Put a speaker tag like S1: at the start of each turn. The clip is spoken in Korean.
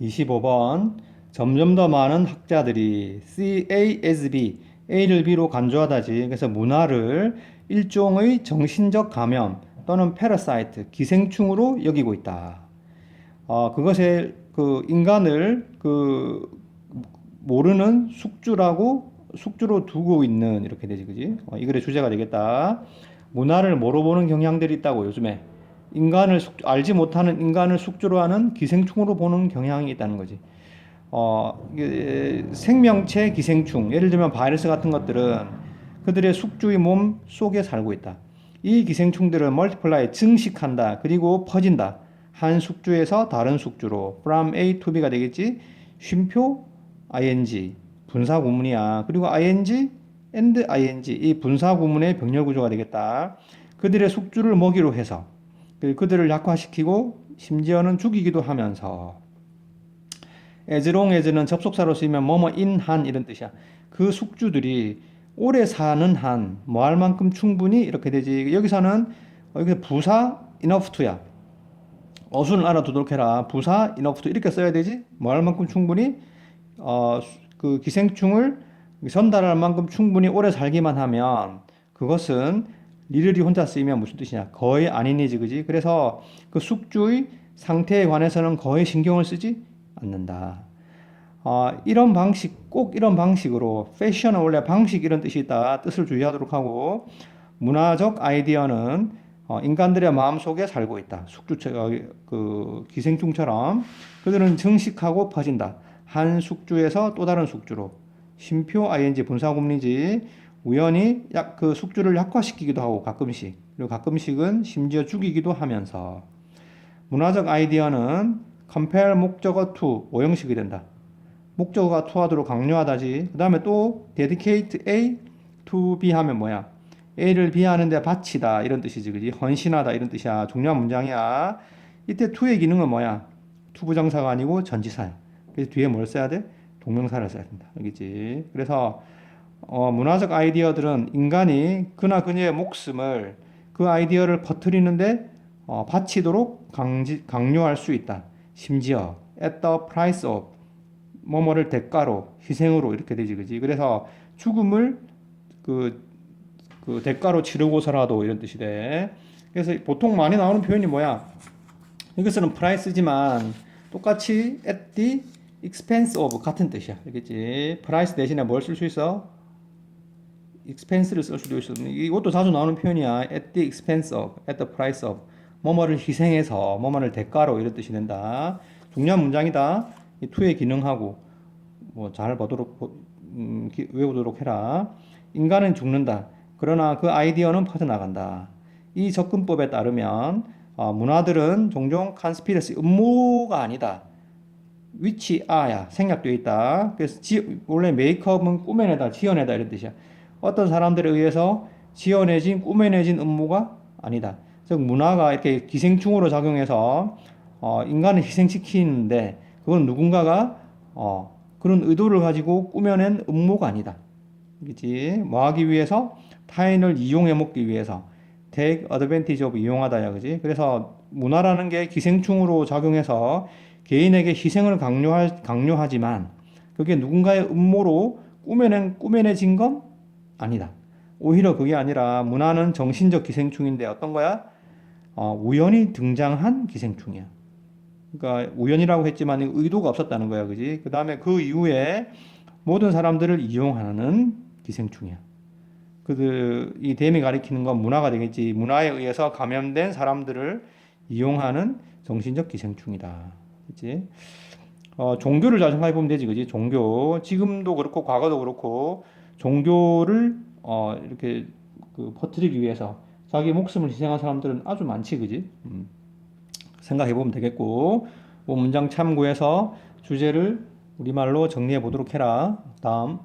S1: 25번 점점 더 많은 학자들이 C A as B, A를 B로 간주하다지. 그래서 문화를 일종의 정신적 감염 또는 패러사이트, 기생충으로 여기고 있다. 어, 그것에 그 인간을 그 모르는 숙주라고 숙주로 두고 있는 이렇게 되지, 그지? 어, 이 글의 주제가 되겠다. 문화를 몰아보는 경향들이 있다고 요즘에 인간을 숙, 알지 못하는 인간을 숙주로 하는 기생충으로 보는 경향이 있다는 거지. 어, 생명체 기생충, 예를 들면 바이러스 같은 것들은 그들의 숙주의 몸 속에 살고 있다. 이 기생충들은 멀티플라이 증식한다. 그리고 퍼진다. 한 숙주에서 다른 숙주로 from A to B가 되겠지. 쉼표 ing 분사 구문이야. 그리고 ing and ing 이 분사 구문의 병렬 구조가 되겠다. 그들의 숙주를 먹이로 해서 그- 그들을 약화시키고 심지어는 죽이기도 하면서 long as는 접속사로 쓰이면 뭐뭐 인한 이런 뜻이야. 그 숙주들이 오래 사는 한 뭐 할 만큼 충분히 이렇게 되지. 여기서는 여기 부사 enough to야. 어순을 알아두도록 해라. 부사 enough to 이렇게 써야 되지. 뭐 할 만큼 충분히 어 그 기생충을 전달할 만큼 충분히 오래 살기만 하면 그것은 리를이 혼자 쓰이면 무슨 뜻이냐? 거의 아니니지, 그지? 그래서 그 숙주의 상태에 관해서는 거의 신경을 쓰지 않는다. 어, 이런 방식, 꼭 이런 방식으로 패션은 원래 방식 이런 뜻이 있다. 뜻을 주의하도록 하고 문화적 아이디어는 어, 인간들의 마음 속에 살고 있다. 숙주처 그 기생충처럼 그들은 증식하고 퍼진다. 한 숙주에서 또 다른 숙주로 심표 ing 분사구문이지 우연히 약 그 숙주를 약화시키기도 하고 가끔씩 그리고 가끔씩은 심지어 죽이기도 하면서 문화적 아이디어는 compare 목적어 to 오형식이 된다. 목적어가 to하도록 강요하다지. 그 다음에 또 dedicate A to B 하면 뭐야? A를 B 하는데 바치다 이런 뜻이지, 그지? 헌신하다 이런 뜻이야. 중요한 문장이야. 이때 to의 기능은 뭐야? 투부정사가 아니고 전치사야. 그래서 뒤에 뭘 써야 돼? 동명사를 써야 된다. 알겠지? 그래서 어, 문화적 아이디어들은 인간이 그나 그녀의 목숨을 그 아이디어를 퍼뜨리는데 어, 바치도록 강지, 강요할 수 있다. 심지어 at the price of 뭐뭐를 대가로 희생으로 이렇게 되지 그지? 그래서 죽음을 그, 그 대가로 치르고서라도 이런 뜻이 돼 그래서 보통 많이 나오는 표현이 뭐야? 이것은 price지만 똑같이 at the expense of 같은 뜻이야. 알겠지? price 대신에 뭘 쓸 수 있어 expense를 쓸 수도 있어 이것도 자주 나오는 표현이야 at the expense of at the price of 뭐뭐를 희생해서 뭐뭐를 대가로 이런 뜻이 된다 중요한 문장이다 이 to의 기능하고 뭐 잘 보도록 보- 음, 기- 외우도록 해라. 인간은 죽는다. 그러나 그 아이디어는 퍼져나간다. 이 접근법에 따르면 어, 문화들은 종종 컨스피러시 음모가 아니다. 위치 아야 생략되어 있다. 그래서 지, 원래 메이크업은 꾸며내다, 지어내다 이런 뜻이야. 어떤 사람들에 의해서 지어내진 꾸며내진 음모가 아니다. 즉 문화가 이렇게 기생충으로 작용해서 어, 인간을 희생시키는데 그건 누군가가 어, 그런 의도를 가지고 꾸며낸 음모가 아니다. 그지? 뭐 하기 위해서 타인을 이용해 먹기 위해서 take advantage of 이용하다야, 그지? 그래서 문화라는 게 기생충으로 작용해서 개인에게 희생을 강요할, 강요하지만 그게 누군가의 음모로 꾸며낸, 꾸며내진 건 아니다. 오히려 그게 아니라 문화는 정신적 기생충인데 어떤 거야? 어, 우연히 등장한 기생충이야. 그러니까 우연이라고 했지만 의도가 없었다는 거야, 그지? 그 다음에 그 이후에 모든 사람들을 이용하는 기생충이야. 그들 이 댐이 가리키는 건 문화가 되겠지. 문화에 의해서 감염된 사람들을 이용하는 정신적 기생충이다. 그지? 어, 종교를 잘 생각해 보면 되지, 그지? 종교 지금도 그렇고 과거도 그렇고 종교를 어, 이렇게 그 퍼뜨리기 위해서 자기 목숨을 희생한 사람들은 아주 많지, 그지? 음. 생각해 보면 되겠고, 뭐 문장 참고해서 주제를 우리말로 정리해 보도록 해라. 다음.